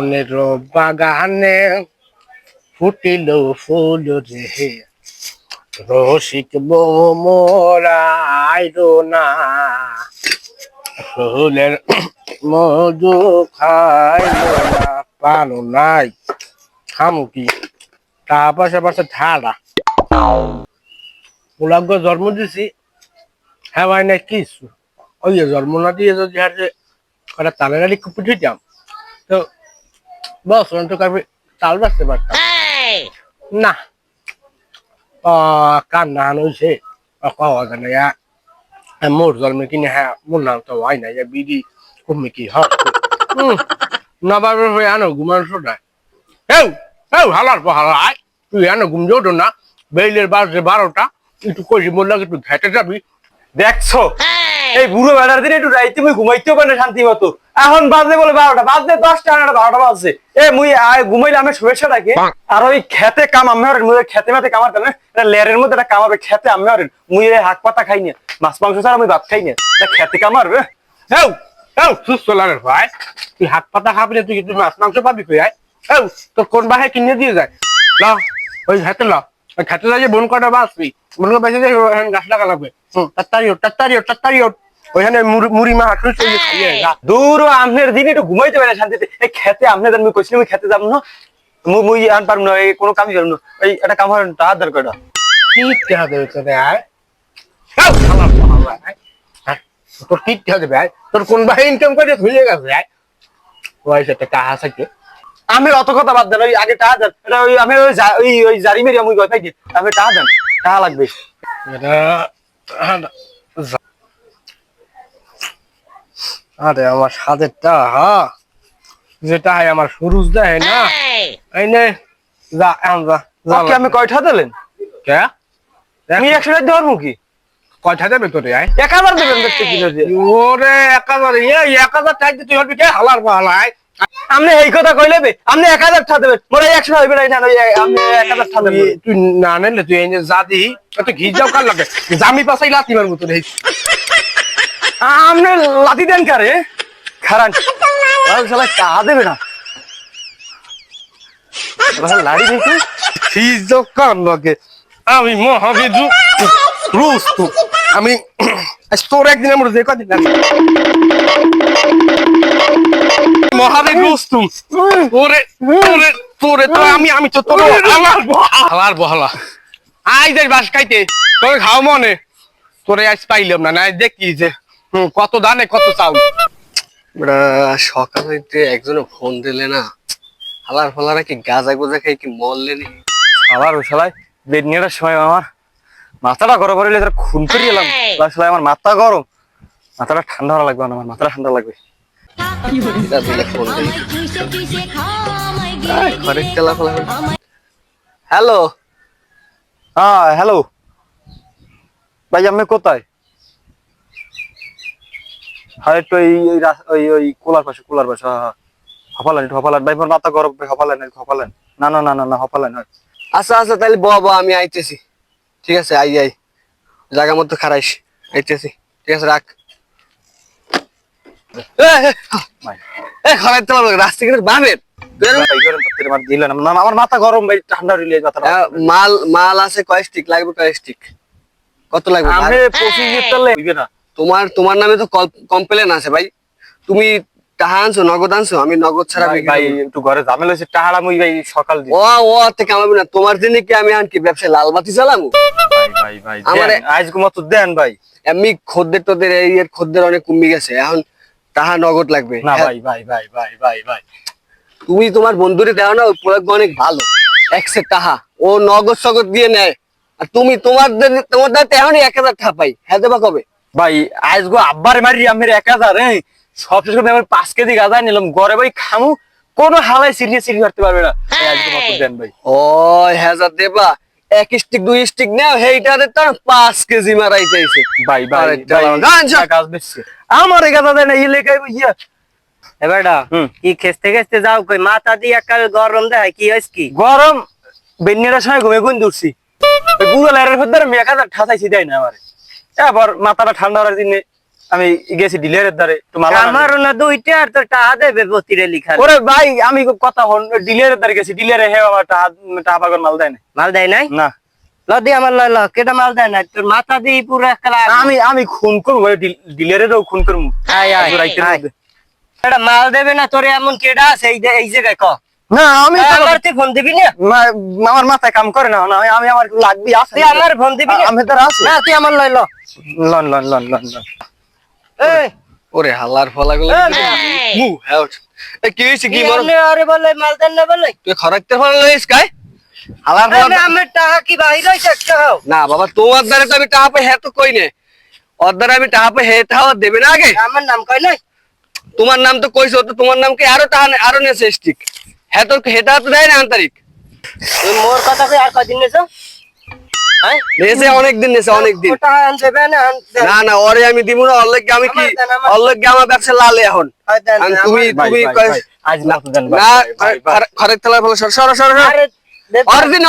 মনের বাগানে ফুটিল ফুল রে। রসিক মোরাইরো না। ফুলের মধু খাইল না পানো নাই। খামু কি? তা পাশে ঠাড়া গোলাপ জন্ম দিছি হ্যাঁ ভাই না কিছু। ওই জন্ম না দিয়ে যদি তালের আলি কুপিয়ে দিতাম, তো বস তো কারবে তাল বাঁচতে পারতাম। না। কান্না হয়েছে পাওয়া যায় না মোর জন্মে কিনে হ্যাঁ মোর নাম তো হয় না বিডি কমে কি হক। নবাবের হয়ে আনো ঘুমান শোনায় হেউ হেউ হালার পর হালায় তুই আনো ঘুম যোটো না। বেইলের বাজে বারোটা একটু কষি মোল্লা একটু ঘেটে যাবি। দেখছ? এই বুড়ো বেড়ার দিন একটু রাইতে মুই ঘুমাইতেও পারে শান্তি মতো। এখন বাজে বলে বারোটা বাজে দশটা না বারোটা বাজছে। এ মুই আয় ঘুমাইলে আমি শুভেচ্ছা ডাকি। আর ওই খেতে কাম আমি হরেন মুই খেতে মাতে কামার কেন এটা লেরের মধ্যে একটা কামাবে খেতে আমি হরেন মুই এই হাক পাতা খাই না। মাছ মাংস ছাড়া আমি ভাত খাই না। এটা খেতে কামারবে হেউ হেউ সুস্থ লাগে ভাই। তুই হাত পাতা খাবি না তুই মাছ মাংস পাবি কই আয়। হেউ তোর কোন বাহে কিনে দিয়ে যায়? ল ওই হাতে ল। ওই খেতে যাই বোন কটা বাঁচবি? বোন কটা বেঁচে যাই ওখানে গাছ লাগা লাগবে। হুম তাড়াতাড়ি ওঠ তাড়াতাড়ি ওঠ তাড়াতাড়ি ওঠ। ওইখানে মুড়ি- মা হাঁটু চলে খাইয়ে দূর আমনের দিন একটু ঘুমাইতে পারে শান্তিতে। এই খেতে আমনের দিন মুই কইছিলাম মুই খেতে যাব না। মুই মুই আন পারব না এই কোনো কামই করব না। এই একটা কাম হরেন তা দরকার কি টেহা দেবে তোরে হ্যাঁ, তোর কি দেবে আয়। তোর কোন বাহে ইনকাম করে ধুয়ে গেছে আয়। ওই সেটা কাহা থাকে আমি অত কথা বাদ দেন ওই আগে টাকা দেন। এটা ওই আমি ওই ওই ওই জারি মেরি আমি কথা কি আমি টাকা দেন টাকা লাগবে। এটা আরে আমার সাদেরটা হা যেটা হয় আমার সুরুজ দেয় না এই! নে যা এখন যা ওকে আমি কয়টা দিলেন? কে? আমি একশো টাকা দেওয়ার মুখী কয়টা দেবে তোরে আয়? এক হাজার দেবেন দেখতে দিয়ে ওরে এক হাজার এ এক হাজার চাইতে তুই হবি কে? হালার পাহালায় আপনি এই কথা কইলে বে আপনি এক হাজার টাকা দেবেন মোরা একশো হইবে না ওই আপনি এক হাজার টাকা দেবেন তুই না নিলে তুই এই তো ঘি যাও কার লাগে? জামি পাশাই লাতি মারবো তোর। এই আপনি লাতি দেন কারে? খারান। শালা দেবে না? লাড়ি যাও কার লাগে? আমি মহাবিদু রুস তো আমি তোর একদিন আমার যে কদিন লাগে মহাবীর ওরে ওরে তোরে তো আমি আমি তো তোর আমার হালার বহলা। আই যাই বাস খাইতে। তোর খাও মনে। তোরে আজ পাইলাম না না আজ দেখি যে কত দানে কত চাউল। বড়া সকালে হইতে একজনে ফোন দিলে না হালার ফালারা কি গাজা গোজা খাই কি মরলে নি? আবার ওই শালায় বেড নিয়ে সময় আমার মাথাটা গরম করে তার খুন করে এলাম। আমার মাথা গরম। মাথাটা ঠান্ডা হওয়া লাগবে না, আমার মাথাটা ঠান্ডা লাগবে। এটা ফোন হ্যালো। হ্যাঁ হ্যালো। ভাই আমি কোথায়? হ্যাঁ একটু ওই ওই কোলার পাশে কোলার পাশে হ্যাঁ হ্যাঁ। হপালেন একটু হপালেন ভাই মাথা গরম ভাই হপালেন একটু হপালেন না না না না না হপালেন হয়। আচ্ছা আচ্ছা তাহলে ব ব আমি আইতেছি। ঠিক আছে আই আই। জায়গা মতো খারাইস আইতেছি। ঠিক আছে রাখ। এ, এ, ভাই এ ঘরের তেলা রাস্তা কিন্তু বামের। বেরো। ভাই, গরম করতে আমার দিলেন না। আমার মাথা গরম ভাই ঠান্ডা রিলে মাথাটা। আহ, মাল মাল আছে কয় স্টিক লাগবে কয় স্টিক কত লাগবে আমি তোমার তোমার নামে তো কমপ্লেন আছে ভাই। তুমি টাহা আনছো নগদ আনছো আমি নগদ ছাড়া ভাই। একটু ঘরে ঝামেলা হয়েছে টাহারা মুই ভাই সকাল ও ও থেকে কামাবি না তোমার জন্য কি আমি আনকি ব্যবসায় লাল বাতি চালামু ভাই ভাই ভাই আমারে- দেন, আজ মতো দেন ভাই। এমনি খদ্দের তোদের এই খদ্দের অনেক কমে গেছে। এখন তাহা নগদ লাগবে। না হ্যাঁ, ভাই ভাই ভাই ভাই ভাই ভাই। তুমি তোমার বন্ধুরে দেও না ওই প্রয়োগ অনেক ভালো। একসে টাহা ও নগদ সগদ দিয়ে নেয়। আর তুমি তোমার তোমার দাঁড়াতে এখনই এক হাজার টাকা পাই। হ্যাঁ দেবা কবে? ভাই আজ গো আব্বারে মারি আমি এক হাজার হ্যাঁ। সব শেষ করে আমি পাঁচ কেজি গাঁজা নিলাম। ঘরে ভাই খামু কোনো হালাই সিরিয়ে সিরিয়ে করতে পারবে না। দেন ভাই। ও হাজার দেবা। এক স্টিক দুই স্টিক নেও সেইটাতে তো পাঁচ কেজি মারাই চাইছে। ভাই ভাই আমার এই দেয় না লেখা ইয়া। এবারটা। কি খেসতে খেসতে যাও কই মাথা দিয়ে একাল গরম দেয় কি হয়েছে কি? গরম বেন্যের সময় ঘুমে গুন দূরছি গুগল এর ভেতরে আমি ঠাসাইছি দেয় না আমার। এবার মাথাটা ঠান্ডা হওয়ার দিনে আমি গেছি ডিলারের মাল আমারও না দুইটা আর তো টাকা দেবে প্রতিরে লিখা ওরে ভাই আমি কথা হন ডিলারের দ্বারে গেছি ডিলারে হে আমার টাকা টাকা পাগল মাল দেয় না মাল দেয় নাই? না। ল দি আমার ল ল কেটা মাল দেয় নাই? তোর মাথা দিয়ে পুরো একলা আমি আমি খুন করব ডিলারেরও খুন করব। আয় আয়। এটা মাল দেবে না তোরে এমন কেডা আছে? এই যে- এই জায়গায় ক না আমি তো- ফোন দিবি না? মা- আমার মাথায় কাম করে না না, আমি আমি আমার লাগবি আছে। তুই আমার ফোন দিবি না? আমি তো আছে না তুই আমার লই ল। লন লন লন লন লন। ওরে। হালার ফলা গুলো মু হ্যাঁ কি হইছে কি আমনে আরে বলে মাল দেন না বলে। তুই খরাকতে ফলা লইস কাই হালার ফলা আমি টাকা কি বাইরে হইছে একটা হাও? না বাবা তোমার দ্বারা তো আমি টাকা পাই হ্যাঁ তো কই নে? ওর দ্বারা আমি টাকা পাই হ্যাঁ টাকা দেবে না আগে? আমার নাম কই নাই? তোমার নাম তো কইছো তো তোমার নাম কি আরও টাকা আরও নেছে স্টিক হ্যাঁ তো হেটা তো দেয় না আন্তরিক? মোর কথা কই আর কদিন নেছো? নেছে নেছে দেবে না না ওরে আমি দিব না অল্লেগে আমি কি আমার আমার- ব্যবসা লালে এখন। হয় তুমি তুমি আজ না। খরেক ফেলা সর সর সর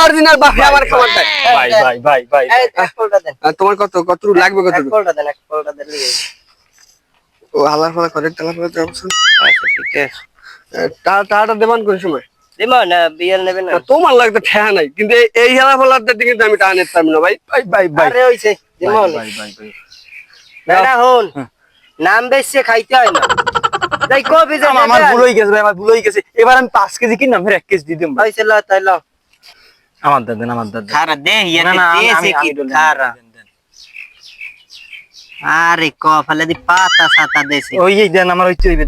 অরিজিনাল বাপে আমার খাবারটা। ভাই ভাই ভাই ভাই তোমার কত কত লাগবে কত ও হালার ফলা খরেক তেলা ফেলা আচ্ছা ঠিক আছে। টাকাটা দেবান কোন সময় তোমার লাগতো ঠেয়া নাই কিন্তু এই- হেলা ফলার কিন্তু আমি টাকা না ভাই। ভাই ভাই ভাই হন নাম বেশি খাইতে হয় না। তাই কবি যে আমার- হয়ে গেছে ভাই আমার ভুল হয়ে গেছে। এবার আমি পাঁচ কেজি কিনলাম ফের এক কেজি দিয়ে দিম ভাই। তাই আমার দাদ আমার দাদ খারা দে দিয়েছে কি খারা। আরে পাতা সাতা দেছে। ওই দেন আমার ওই চইবে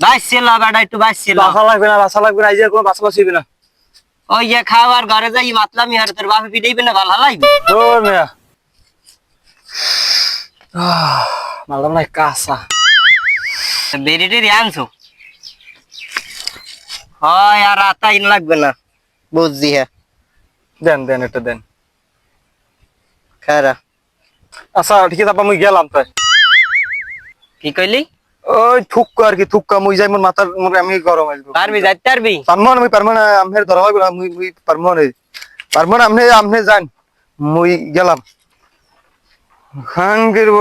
বাইসে ল বেটা একটু বাইসে ল বাসা লাগবে না বাসা লাগবে না এই যে কোনো বাসা বাসিবে না। ওই যে খাওয়ার ঘরে যাই মাতলামি হারে তোর বাপে পিটাইবে না ভালো লাগবে? মেয়া। নাই কাঁচা। বেরি টেরি আনছো? হয় আর আতাই লাগবে না বুঝছি হ্যাঁ। দেন দেন এটা দেন। খারা আচ্ছা ঠিক আছে আপা মুই গেলাম তাই। কি কইলি? ওই থুক্কা আর কি থুক্কা মুই যাই মোর মাথার মোর আমি গরম আসব পারবি যাইতে পারবি? পারমো না মুই পারমো না আমনের ধরা হইব মুই মুই আমনে আমনে যান মুই গেলাম। খান গিরব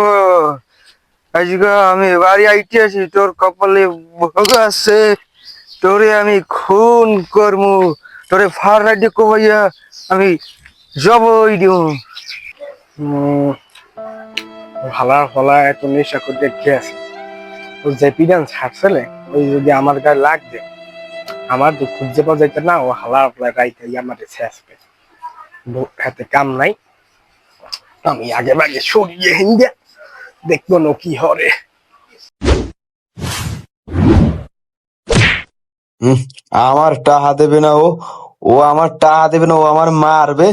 আজকে আমি বাড়ি আইতে আছি তোর কপালে ভোগ আছে তোরে আমি খুন করমু তোরে ফার রাইডে কবাইয়া আমি জবই দিউ ভালার ফলা এত নেশা করতে কে আছে ও যে পিডান ছাড়ছিলে ওই যদি আমার গায়ে লাগবে আমার তো খুঁজে পাওয়া যাইতে না, ও ফলা রাইতে আমার শেষ পে হাতে কাম নাই। আমি আগে ভাগে সরিয়ে হিন্দে দেখব না কি হরে। আমার টাহা দেবে না ও ও আমার টাহা দেবে না ও আমার মারবে।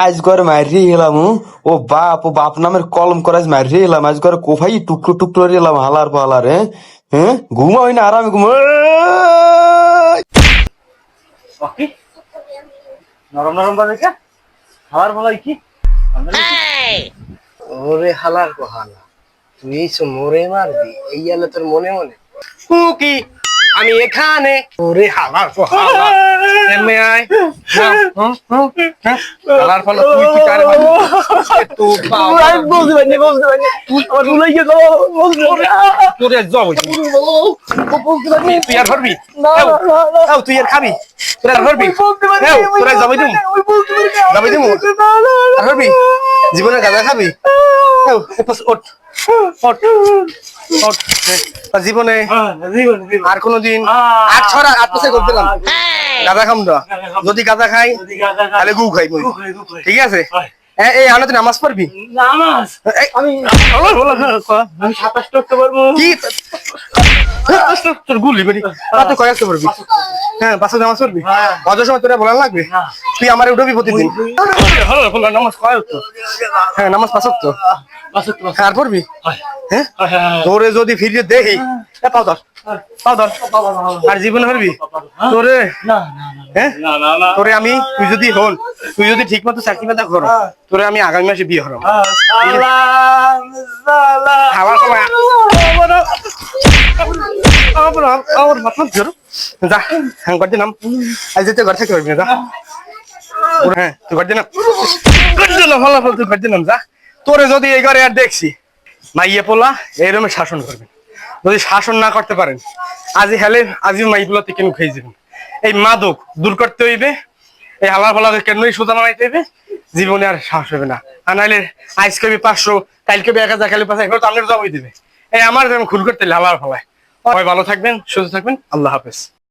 আজ করে মারি এলাম ও। বাপ ও বাপ নামের কলম করে আজ মারি এলাম। আজ করে কোফাই টুকরো টুকরো এলাম হালার পালার হ্যাঁ? হ্যাঁ? ঘুমা হয় না আরামে ঘুম নরম নরম বাজে কে হালার ফলাই কি? ওরে হালার কো হালা তুই মোরে মারবি এই আলে তোর মনে মনে? কি? আমি এখানে ওরে হালার কো হালা এমে আয়। না, হুম, হুম, হ্যাঁ? হালার ফলা তুই কি কারে মারবি তো আমি বুঝতে পারিনি বুঝতে পারিনি। আমার ভুল হয়ে গেল বুঝতে পারিনি। তোরে জব হইছে। তুই আর ধরবি? এও, তুই আর খাবি? তোরা আর ধরবি? তোরা জবাই দিমু? জবাই দিমু? ধরবি? জীবনে গাঁজা খাবি? ওঠ ওঠ। জীবনে আর কোনদিন আট ছড়া আট করতে দিলাম গাঁজা খাম না যদি গাঁজা খাই তাহলে গু খাই ঠিক আছে? এই আনা তুই নামাজ পড়বি? আমি সাতাশ করতে পারব। কি? তোর গুলি বেরি তুই হ্যাঁ বাসা নামাজ পড়বি? অত সময় তোরা বলা লাগবে? তুই আমার উঠবি প্রতিদিন? নামাজ হ্যাঁ নামাজ তো হ্যাঁ আর পড়বি? হ্যাঁ। তোরে যদি ফিরিয়ে এ পাও ধর পাও ধর। আর জীবন হরবি তোরে? হ্যাঁ? তোরে আমি তুই যদি হন তুই যদি ঠিক মতো চাকরি পেতা কর তোরে আমি আগামী মাসে বিয়ে হরম খাওয়ার সময় আমার মাথা ধরো। যা হ্যাঁ ঘর দিলাম আজ যেতে ঘর থাকতে পারবি না যা। হ্যাঁ। তুই ঘর দিলাম ঘর দিলাম ভালো ভালো তুই ঘর দিলাম যা। তোরে যদি এই ঘরে আর দেখছি, মাইয়ে পোলা এইরকম শাসন করবেন। যদি শাসন না করতে পারেন, আজি হেলে, আজি মাই পোলাতে কেন খেয়ে যাবেন? এই মাদক দূর করতে হইবে, এই হালা ফালাকে কেনই সুতা বানাইতে হইবে, জীবনে আর সাহস হবে না। আর নাইলে আজ কবি পাঁচশো কাল কবি এক হাজার কালি পাঁচ এগুলো তো আপনার জবাই দিবে। এই আমার যেমন খুন করতে হালার ফলায়। ভালো থাকবেন, সুস্থ থাকবেন, আল্লাহ হাফেজ।